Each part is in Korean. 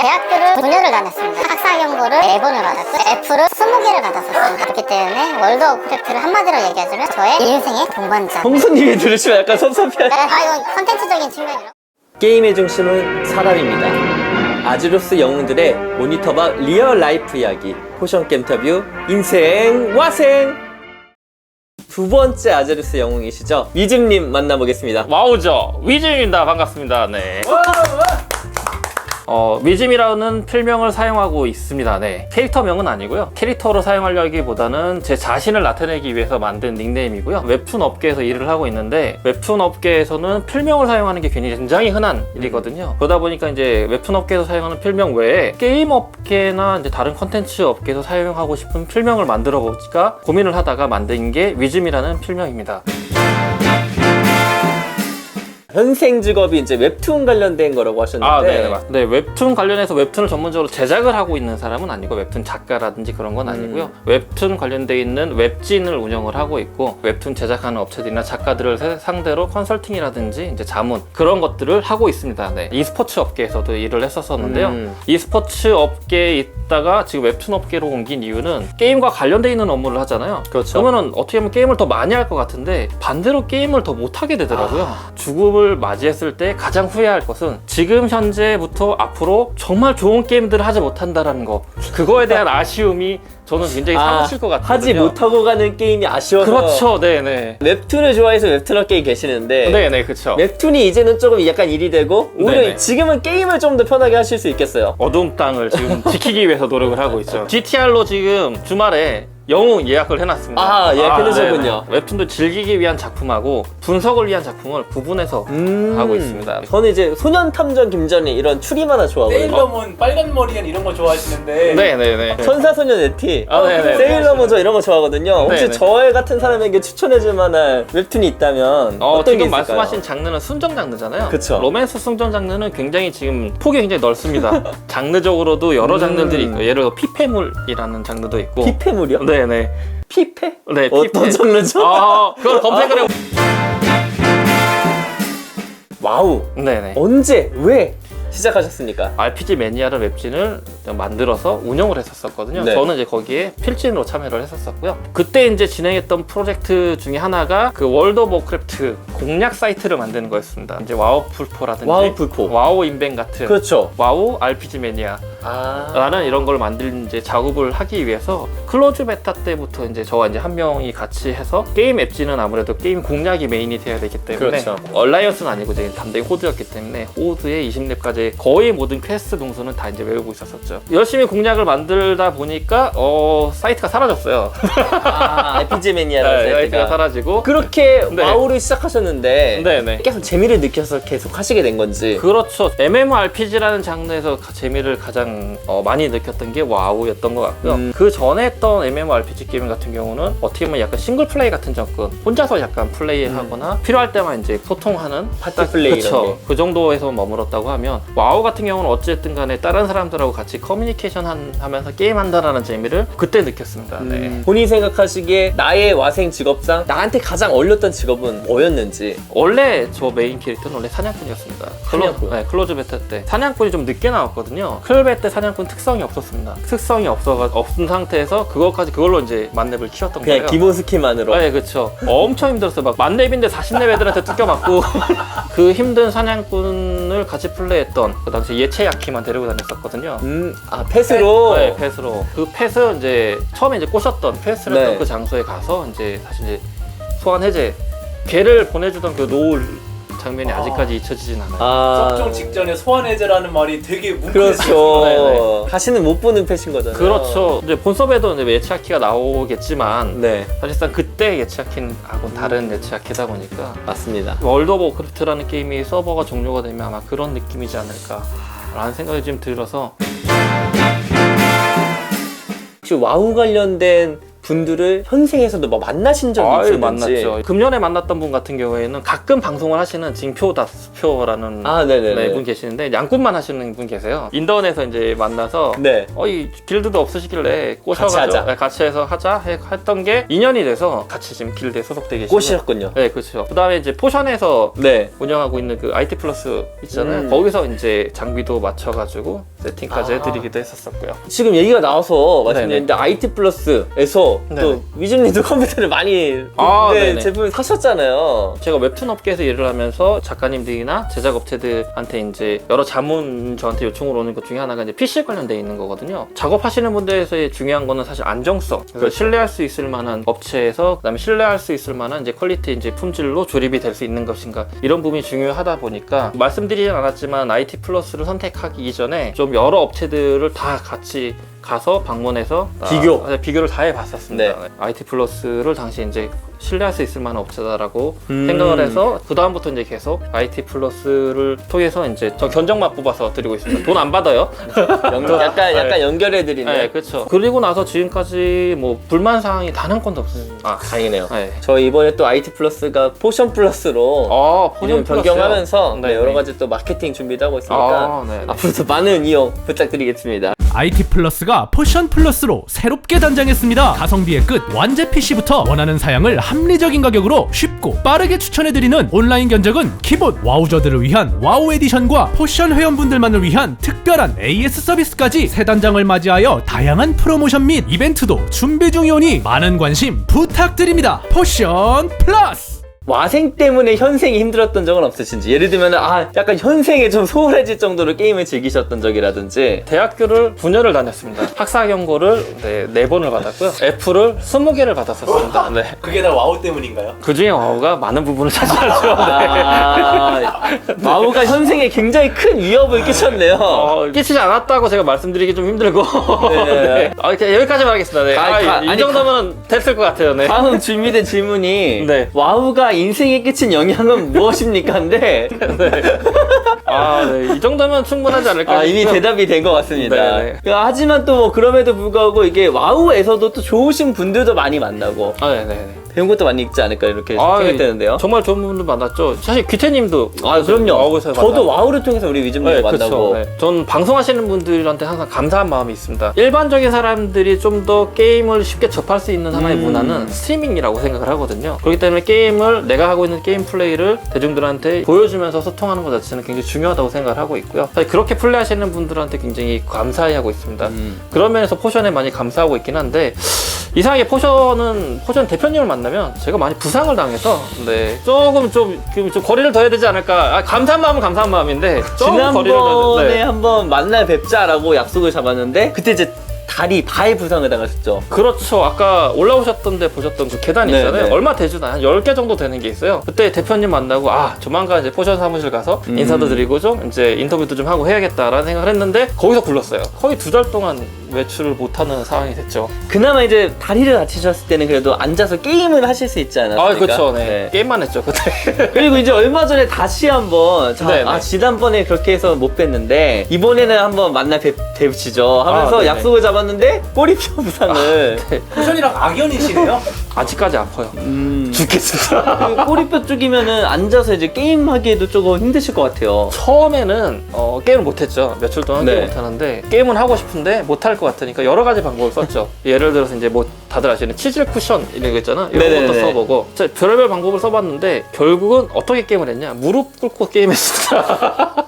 대학교를 9년을 다녔습니다. 학사 연구를 4번을 받았고 F를 20개를 받았었어요. 그렇기 때문에 월드 오브 크래프트를 한마디로 얘기하자면 저의 인생의 동반자. 홍수님이 들으시면 약간 섭섭해. 아 이건 컨텐츠적인 측면이라. 게임의 중심은 사람입니다. 아즈로스 영웅들의 모니터박 리얼 라이프 이야기, 포션 게임터뷰, 인생 와생! 두 번째 아즈로스 영웅이시죠? 위즘님 만나보겠습니다. 와우죠. 위즘입니다. 반갑습니다. 네. 어, 위즘이라는 필명을 사용하고 있습니다. 네. 캐릭터명은 아니고요. 캐릭터로 사용하려기보다는 제 자신을 나타내기 위해서 만든 닉네임이고요. 웹툰 업계에서 일을 하고 있는데 웹툰 업계에서는 필명을 사용하는 게 굉장히 흔한 일이거든요. 그러다 보니까 이제 웹툰 업계에서 사용하는 필명 외에 게임 업계나 이제 다른 컨텐츠 업계에서 사용하고 싶은 필명을 만들어 볼까 고민을 하다가 만든 게 위즘이라는 필명입니다. 현생 직업이 이제 웹툰 관련된 거라고 하셨는데. 아, 네, 네, 맞습니다. 네, 웹툰 관련해서 웹툰을 전문적으로 제작을 하고 있는 사람은 아니고 웹툰 작가라든지 그런 건 아니고요. 웹툰 관련돼 있는 웹진을 운영을 하고 있고 웹툰 제작하는 업체들이나 작가들을 세- 상대로 컨설팅이라든지 이제 자문 그런 것들을 하고 있습니다. 네. e스포츠 업계에서도 일을 했었었는데요. 음. e스포츠 업계에 있다가 지금 웹툰 업계로 옮긴 이유는 게임과 관련돼 있는 업무를 하잖아요. 그렇죠. 그러면은 어떻게 보면 게임을 더 많이 할 것 같은데 반대로 게임을 더 못하게 되더라고요. 아. 죽음을 맞이했을 때 가장 후회할 것은 지금 현재부터 앞으로 정말 좋은 게임들을 하지 못한다라는 거. 그거에 대한 아쉬움이 저는 굉장히 사무칠 것 같아요. 하지 못하고 가는 게임이 아쉬워서. 그렇죠, 네네. 웹툰을 좋아해서 웹툰 업계에 계시는데. 네네, 그렇죠. 웹툰이 이제는 조금 약간 일이 되고 오히려 네네. 지금은 게임을 좀 더 편하게 하실 수 있겠어요. 어두운 땅을 지금 지키기 위해서 노력을 하고 있죠. GTR로 지금 주말에 영웅 예약을 해놨습니다. 아, 예약해놓으셨군요. 네네. 웹툰도 즐기기 위한 작품하고 분석을 위한 작품을 구분해서 음. 하고 있습니다. 저는 이제 소년 탐정 김전이 이런 추리 만화 좋아하거든요. 세일러문 빨간 머리엔 이런 거 좋아하시는데 네네네. 천사 소년 에티, 아, 네네. 세일러문 저 이런 거 좋아하거든요. 혹시 네네. 저의 같은 사람에게 추천해줄 만한 웹툰이 있다면 어, 어떤 게 지금 있을까요? 말씀하신 장르는 순정 장르잖아요. 그쵸. 로맨스 순정 장르는 굉장히 지금 폭이 굉장히 넓습니다. 장르적으로도 여러 음. 장르들이 있고, 예를 들어 피폐물이라는 장르도 있고. 피폐물이요? 네 네. 피폐? 네, 어떤 피폐. 장르죠? 아, 그걸 검색을 해. 와우. 네네. 언제? 왜 시작하셨습니까? RPG 매니아를 웹진을 만들어서 운영을 했었었거든요. 네. 저는 이제 거기에 필진으로 참여를 했었었고요. 그때 이제 진행했던 프로젝트 중에 하나가 그 월드 오브 크래프트 공략 사이트를 만드는 거였습니다. 이제 와우 풀포라든지 와우 풀포. 와우 인벤 같은 그렇죠. 와우 RPG 매니아 아. 라는 이런 걸 만들 이제 작업을 하기 위해서 클로즈 베타 때부터 이제 저와 이제 한 명이 같이 해서 게임 앱지는 아무래도 게임 공략이 메인이 돼야 되기 때문에 그렇죠. 얼라이언스는 아니고 이제 담당이 호드였기 때문에 호드의 20렙까지 거의 모든 퀘스트 동선은 다 이제 외우고 있었었죠. 열심히 공략을 만들다 보니까 어 사이트가 사라졌어요. 아, RPG 매니아라는 네, 사이트가 사이트가. 사라지고 그렇게 네. 와우를 시작하셨는데 네 네. 계속 재미를 느껴서 계속 하시게 된 건지. 그렇죠. MMORPG라는 장르에서 가- 재미를 가장 어, 많이 느꼈던 게 와우였던 것 같고요. 음. 그 전에 했던 MMORPG 게임 같은 경우는 어떻게 보면 약간 싱글 플레이 같은 접근, 혼자서 약간 플레이하거나 필요할 때만 이제 소통하는 음. 파티 플레이 이런 그쵸. 게. 그 정도에서 머물렀다고 하면 와우 같은 경우는 어쨌든 간에 다른 사람들하고 같이 커뮤니케이션 한- 하면서 게임한다라는 재미를 그때 느꼈습니다. 네. 음, 본인이 생각하시기에 나의 와생 직업상 나한테 가장 어울렸던 직업은 뭐였는지 원래 저 메인 캐릭터는 원래 사냥꾼이었습니다. 클로, 사냥꾼. 네, 클로즈 베타 때 사냥꾼이 좀 늦게 나왔거든요. 클베 때 사냥꾼 특성이 없었습니다. 특성이 없어가 없은 상태에서 그것까지 그걸로 이제 만렙을 키웠던 그냥 거예요. 기본 스킬만으로 네, 그렇죠. 엄청 힘들었어요. 막 만렙인데 40렙 애들한테 뜯겨맞고 그 힘든 사냥꾼을 같이 플레이했던 그 당시 예체 야키만 데리고 다녔었거든요. 음, 아 패스로 네, 펫으로 그 펫을 이제 처음에 이제 꼬셨던 펫을 네. 했던 그 장소에 가서 이제 사실 이제 소환 해제 개를 보내주던 그 노을 장면이 아. 아 직까지 잊혀지진 않아요. 아 접종 직전에 소환해제라는 말이 되게 뭉클했어요. 그렇죠 네, 다시는 못 보는 패신 거잖아요 그렇죠. 이제 본섭에도 이제 예치아키가 나오겠지만 네 사실상 그때 예치아키하고는 다른 예치아키다 보니까 맞습니다 월드 오브 크래프트라는 게임이 서버가 종료가 되면 아마 그런 느낌이지 않을까라는 생각이 좀 들어서 혹시 와우 관련된 분들을 현생에서도 뭐 만나신 적이 아유, 있었는지 만났죠. 금년에 만났던 분 같은 경우에는 가끔 방송을 하시는 징표다스표라는 아, 네네네. 네, 분 계시는데 양꾼만 하시는 분 계세요. 인터넷에서 이제 만나서 네. 어이 길드도 없으시길래 같이 꼬셔가지고 하자. 네, 같이 해서 하자 해- 했던 게 2년이 돼서 같이 지금 길드에 소속돼 계시고 꼬시셨군요. 네 그렇죠. 그다음에 이제 포션에서 네. 운영하고 있는 그 IT 플러스 있잖아요. 음. 거기서 이제 장비도 맞춰가지고 세팅까지 아. 해드리기도 했었었고요. 지금 얘기가 나와서 말씀드렸는데 IT 플러스에서 네네. 또 위즈님도 컴퓨터를 많이 아, 네. 제품을 사셨잖아요. 제가 웹툰 업계에서 일을 하면서 작가님들이나 제작 업체들한테 이제 여러 자문 저한테 요청을 오는 것 중에 하나가 이제 PC 관련돼 있는 거거든요. 작업하시는 분들에서의 중요한 거는 사실 안정성. 그렇죠. 신뢰할 수 있을 만한 업체에서 그다음에 신뢰할 수 있을 만한 이제 퀄리티 이제 품질로 조립이 될 수 있는 것인가 이런 부분이 중요하다 보니까 말씀드리진 않았지만 IT 플러스를 선택하기 이전에 좀 여러 업체들을 다 같이 가서 방문해서 다- 비교. 네, 비교를 다 해봤었습니다. 네. 네. IT 플러스를 당시 이제 신뢰할 수 있을 만한 업체다라고 음. 생각을 해서 그 다음부터 이제 계속 IT 플러스를 통해서 이제 저 견적만 뽑아서 드리고 있습니다. 돈 안 받아요. 연- 약간 약간 네. 연결해 드리는. 네, 그렇죠. 그리고 나서 지금까지 뭐 불만 사항이 단 한 건도 없어요. 아 다행이네요. 네. 저 이번에 또 IT 플러스가 포션 플러스로 아, 이름 포션 변경하면서 플러스요? 네, 여러. 가지 또 마케팅 준비도 하고 있으니까 아, 네. 앞으로도 많은 이용 부탁드리겠습니다. IT 플러스가 포션 플러스로 새롭게 단장했습니다. 가성비의 끝 완제 PC부터 원하는 사양을 합리적인 가격으로 쉽고 빠르게 추천해드리는 온라인 견적은 기본 와우저들을 위한 와우 에디션과 포션 회원분들만을 위한 특별한 AS 서비스까지 새 단장을 맞이하여 다양한 프로모션 및 이벤트도 준비 중이오니 많은 관심 부탁드립니다. 포션 플러스! 와생 때문에 현생이 힘들었던 적은 없으신지 예를 들면 아 약간 현생에 좀 소홀해질 정도로 게임을 즐기셨던 적이라든지 대학교를 9년을 다녔습니다. 학사 경고를 네, 4번을 받았고요. F를 20개를 받았었습니다. 네. 그게 다 와우 때문인가요? 그 중에 와우가 많은 부분을 차지하죠. 네. 아, 마우가 현생에 굉장히 큰 위협을 끼쳤네요. 어, 끼치지 않았다고 제가 말씀드리기 좀 힘들고. 네. 네. 아, 이렇게 여기까지만 하겠습니다. 네. 가- 아, 가- 이 아니, 정도면 됐을 것 같아요. 네. 다음 준비된 질문이 네. 와우가 인생에 끼친 영향은 무엇입니까? 근데 아, 네. 이 정도면 충분하지 않을까. 아, 이미 대답이 된 것 같습니다. 네, 네. 하지만 또 뭐 그럼에도 불구하고 이게 와우에서도 또 좋으신 분들도 많이 만나고 아, 네, 네. 네. 배운 것도 많이 있지 않을까 이렇게 아, 생각되는데요. 정말 좋은 분들 만났죠. 사실 귀태님도 아 그럼요. 저도. 와우를 통해서 우리 위즈님을 네, 만나고. 네. 전 방송하시는 분들한테 항상 감사한 마음이 있습니다. 일반적인 사람들이 좀 더 게임을 쉽게 접할 수 있는 하나의 음. 문화는 스트리밍이라고 생각을 하거든요. 그렇기 때문에 게임을 내가 하고 있는 게임 플레이를 대중들한테 보여주면서 소통하는 것 자체는 굉장히 중요하다고 생각을 하고 있고요. 사실 그렇게 플레이하시는 분들한테 굉장히 감사해하고 있습니다. 음. 그런 면에서 포션에 많이 감사하고 있긴 한데 이상하게 포션은 포션 대표님을 만나면 제가 많이 부상을 당해서 네 조금 좀, 그- 좀 거리를 둬야 되지 않을까 아, 감사한 마음은 감사한 마음인데 조금 거리를 둬야 지난번에 돼. 네. 한번 만나 뵙자라고 약속을 잡았는데 그때 이제 다리 바에 부상을 당하셨죠. 그렇죠. 아까 올라오셨던데 보셨던 그 계단 네, 있잖아요. 네. 얼마 되지도 않아요. 한 10개 정도 되는 게 있어요. 그때 대표님 만나고 아, 조만간 이제 포션 사무실 가서 음. 인사도 드리고 좀 이제 인터뷰도 좀 하고 해야겠다라는 생각을 했는데 거기서 굴렀어요. 거의 두 달 동안 외출을 못 하는 상황이 됐죠. 그나마 이제 다리를 다치셨을 때는 그래도 앉아서 게임을 하실 수 있지 않았습니까? 아, 그렇죠. 네. 게임만 했죠, 그때. 그리고 이제 얼마 전에 다시 한번 자, 네, 아 네. 지난번에 그렇게 해서 못 뵀는데 이번에는 한번 만나 뵙, 뵙시죠 하면서 아, 네 네. 약속을 잡 았는데 꼬리뼈 부상을 네. 포션이랑 악연이시네요? 아직까지 아파요. 음, 죽겠습니다. 그 꼬리뼈 쪽이면은 앉아서 이제 게임하기에도 조금 힘드실 것 같아요. 처음에는 어, 게임을 못했죠. 며칠 동안 네. 게임 못하는데 게임은 하고 싶은데 못할 것 같으니까 여러 가지 방법을 썼죠. 예를 들어서 이제 뭐 다들 아시는 치질 쿠션 이런 거 있잖아. 이런 네네네. 것도 써보고 진짜 별의별 방법을 써봤는데 결국은 어떻게 게임을 했냐? 무릎 꿇고 게임했습니다.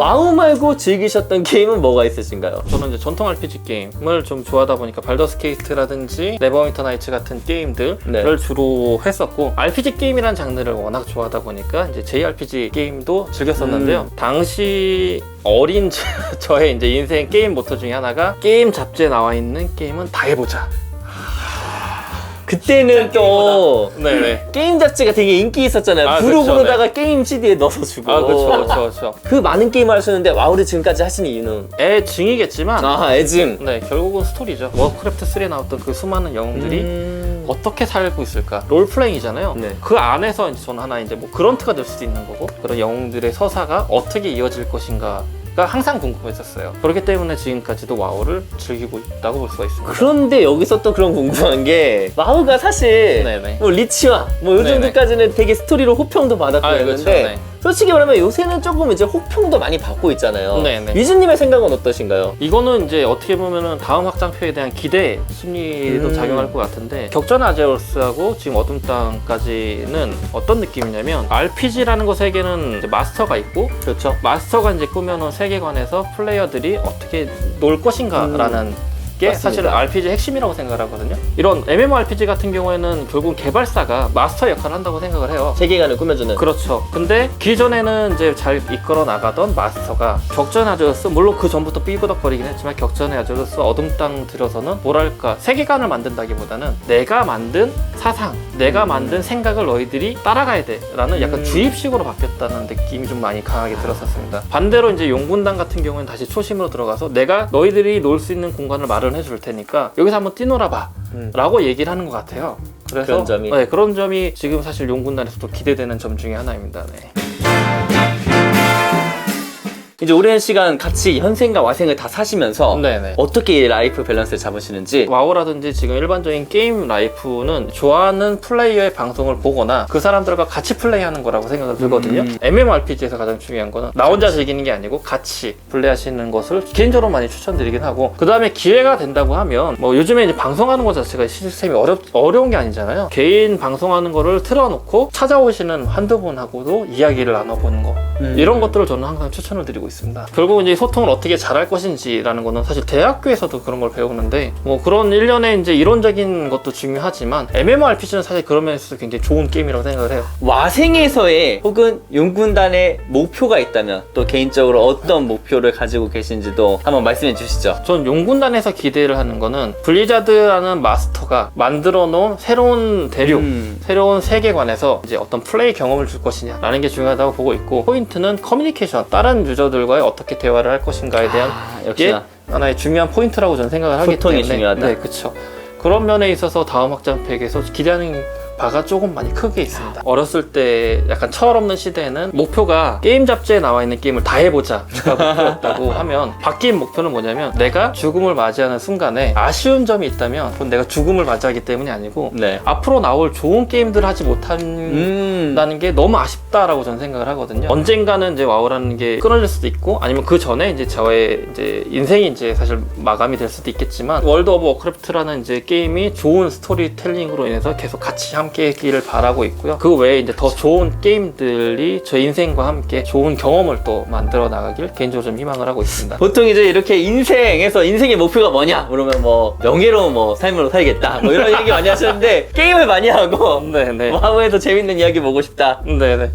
와우 말고 즐기셨던 게임은 뭐가 있으신가요? 저는 이제 전통 RPG 게임을 좀 좋아하다 보니까 발더스 케이스트라든지 네버윈터 나이츠 같은 게임들을 네. 주로 했었고 RPG 게임이라는 장르를 워낙 좋아하다 보니까 이제 JRPG 게임도 즐겼었는데요. 음. 당시 어린 저- 저의 이제 인생 게임 모토 중에 하나가 게임 잡지에 나와 있는 게임은 다 해보자. 그때는 또 네네. 게임 잡지가 되게 인기 있었잖아요. 아, 부록으로다가 게임 CD에 넣어서 주고. 아 그렇죠 그렇죠 그렇죠. 그 많은 게임을 하셨는데 와우를 지금까지 하시는 이유는? 애증이겠지만 아, 애증. 네 결국은 스토리죠. 워크래프트 3에 나왔던 그 수많은 영웅들이 음... 어떻게 살고 있을까? 롤플레잉이잖아요. 네. 그 안에서 이제 저는 하나 이제 뭐 그런트가 될 수도 있는 거고 그런 영웅들의 서사가 어떻게 이어질 것인가 가 항상 궁금했었어요. 그렇기 때문에 지금까지도 와우를 즐기고 있다고 볼 수가 있습니다. 그런데 여기서 또 그런 궁금한 게 마우가 사실 네네. 뭐 리치와 뭐 요 네네. 정도까지는 되게 스토리로 호평도 받았고 아, 했는데 그렇죠. 네. 솔직히 말하면 요새는 조금 이제 호평도 많이 받고 있잖아요. 네네. 위즈님의 생각은 어떠신가요? 이거는 이제 어떻게 보면은 다음 확장표에 대한 기대 심리도 음. 작용할 것 같은데 격전 아제로스하고 지금 어둠 땅까지는 어떤 느낌이냐면 RPG라는 것 세계는 마스터가 있고 그렇죠. 마스터가 이제 꾸며놓은 세계관에서 플레이어들이 어떻게 놀 것인가라는 게 음. 맞습니다. 사실 RPG 핵심이라고 생각을 하거든요. 이런 MMORPG 같은 경우에는 결국 개발사가 마스터 역할을 한다고 생각을 해요. 세계관을 꾸며주는. 그렇죠. 근데 기존에는 이제 잘 이끌어 나가던 마스터가 격전의 아저스 물론 그 전부터 삐그덕거리긴 했지만 격전의 아저스 어둠 땅 들어서는 뭐랄까 세계관을 만든다기보다는 내가 만든 사상, 내가 만든 생각을 너희들이 따라가야 돼라는 약간 음. 주입식으로 바뀌었다는 느낌이 좀 많이 강하게 들었었습니다. 반대로 이제 용군단 같은 경우는 다시 초심으로 들어가서 내가 너희들이 놀 수 있는 공간을 마련해 줄 테니까 여기서 한번 뛰놀아 봐. 음. 라고 얘기를 하는 것 같아요. 그래서 그런 점이. 네, 그런 점이 지금 사실 용군단에서도 기대되는 점 중에 하나입니다. 네. 이제 오랜 시간 같이 현생과 와생을 다 사시면서 네네. 어떻게 라이프 밸런스를 잡으시는지 와우라든지 지금 일반적인 게임 라이프는 좋아하는 플레이어의 방송을 보거나 그 사람들과 같이 플레이하는 거라고 생각을 들거든요. 음. MMORPG에서 가장 중요한 거는 나 혼자 즐기는 게 아니고 같이 플레이하시는 것을 개인적으로 많이 추천드리긴 하고 그 다음에 기회가 된다고 하면 뭐 요즘에 이제 방송하는 것 자체가 시스템이 어렵 어려운 게 아니잖아요. 개인 방송하는 거를 틀어놓고 찾아오시는 한두 분하고도 이야기를 나눠보는 거 음. 이런 것들을 저는 항상 추천을 드리고 있습니다. 결국 이제 소통을 어떻게 잘할 것인지라는 거는 사실 대학교에서도 그런 걸 배우는데 뭐 그런 일련의 이제 이론적인 것도 중요하지만 MMORPG는 사실 그런 면에서 굉장히 좋은 게임이라고 생각을 해요. 와생에서의 혹은 용군단의 목표가 있다면 또 개인적으로 어떤 목표를 가지고 계신지도 한번 말씀해 주시죠. 전 용군단에서 기대를 하는 거는 블리자드라는 마스터가 만들어 놓은 새로운 대륙, 음. 새로운 세계관에서 이제 어떤 플레이 경험을 줄 것이냐라는 게 중요하다고 보고 있고 포인트는 커뮤니케이션, 다른 유저들 과의 어떻게 대화를 할 것인가에 대한 아, 이게 역시나 하나의 중요한 포인트라고 저는 생각을 하기 소통이 때문에 중요하다. 네, 그렇죠. 그런 면에 있어서 다음 확장팩에서 기대하는 바가 조금 많이 크게 있습니다. 어렸을 때 약간 철없는 시대에는 목표가 게임 잡지에 나와 있는 게임을 다 해보자 가 목표였다고 하면 바뀐 목표는 뭐냐면 내가 죽음을 맞이하는 순간에 아쉬운 점이 있다면 그건 내가 죽음을 맞이하기 때문이 아니고 네. 앞으로 나올 좋은 게임들을 하지 못한 음. 다는 게 너무 아쉽다라고 저는 생각을 하거든요. 언젠가는 이제 와우라는 게 끊어질 수도 있고 아니면 그 전에 이제 저의 이제 인생이 이제 사실 마감이 될 수도 있겠지만 월드 오브 워크래프트라는 이제 게임이 좋은 스토리텔링으로 인해서 계속 같이 함께 했기를 바라고 있고요. 그 외에 이제 더 좋은 게임들이 저 인생과 함께 좋은 경험을 또 만들어 나가길 개인적으로 좀 희망을 하고 있습니다. 보통 이제 이렇게 인생에서 인생의 목표가 뭐냐 그러면 뭐 명예로운 뭐 삶으로 살겠다 뭐 이런 얘기 많이 하시는데 게임을 많이 하고 네네. 와우에도 재밌는 이야기 보고 싶다. 네네.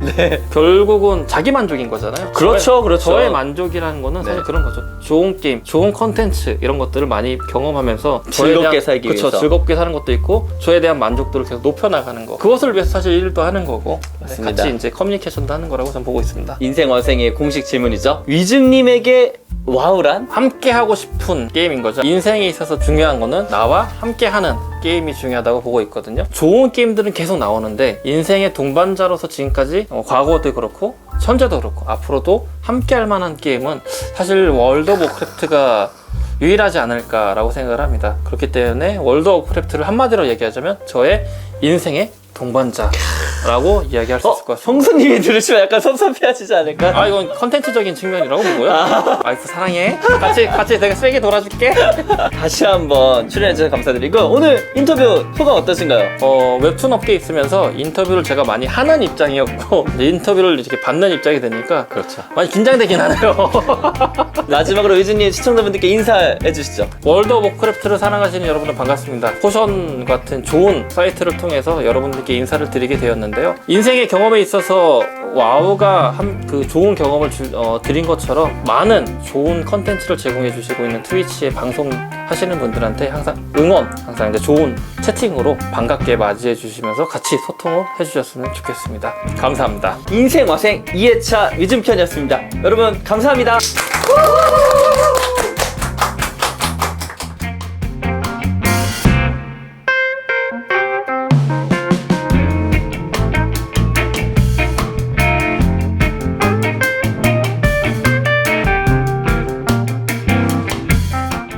결국은 자기 만족인 거잖아요. 그렇죠, 저의, 그렇죠. 저의 만족이라는 거는 사실 네. 그런 거죠. 좋은 게임, 좋은 컨텐츠 이런 것들을 많이 경험하면서 저에 즐겁게 대한- 살기 그쵸, 위해서. 즐겁게 사는 것도 있고 저에 대한 만족도를 계속 높여나가 는 거. 그것을 위해서 사실 일도 하는 거고 네, 맞습니다. 같이 이제 커뮤니케이션도 하는 거라고 저는 보고 있습니다. 인생 와생의 공식 질문이죠. 위즈님에게 와우란? 함께 하고 싶은 게임인 거죠. 인생에 있어서 중요한 거는 나와 함께 하는 게임이 중요하다고 보고 있거든요. 좋은 게임들은 계속 나오는데 인생의 동반자로서 지금까지 어, 과거도 그렇고 현재도 그렇고 앞으로도 함께 할 만한 게임은 사실 월드 오브 워크래프트가 유일하지 않을까라고 생각을 합니다. 그렇기 때문에 월드 오브 워크래프트를 한마디로 얘기하자면 저의 인생의 동반자라고 이야기할 수 어? 있을 것 같습니다. 성수님이 들으시면 약간 섭섭해하시지 않을까? 아 이건 컨텐츠적인 측면이라고 보고요. 와이프 사랑해. 같이 같이 되게 세게 놀아줄게. 다시 한번 출연해주셔서 감사드리고 오늘 인터뷰 소감 어떠신가요? 어, 웹툰 업계에 있으면서 인터뷰를 제가 많이 하는 입장이었고 이제 인터뷰를 이렇게 받는 입장이 되니까 그렇죠. 많이 긴장되긴 하네요. 마지막으로 위즈님 시청자분들께 인사해 주시죠. 월드 오브 워크래프트를 사랑하시는 여러분들 반갑습니다. 포션 같은 좋은 사이트를 통해서 여러분들 께 인사를 드리게 되었는데요. 인생의 경험에 있어서 와우가 한 그 좋은 경험을 주- 어, 드린 것처럼 많은 좋은 컨텐츠를 제공해 주시고 있는 트위치에 방송 하시는 분들한테 항상 응원, 항상 이제 좋은 채팅으로 반갑게 맞이해 주시면서 같이 소통을 해 주셨으면 좋겠습니다. 감사합니다. 인생 와생 2회차 위즈편이었습니다. 여러분 감사합니다.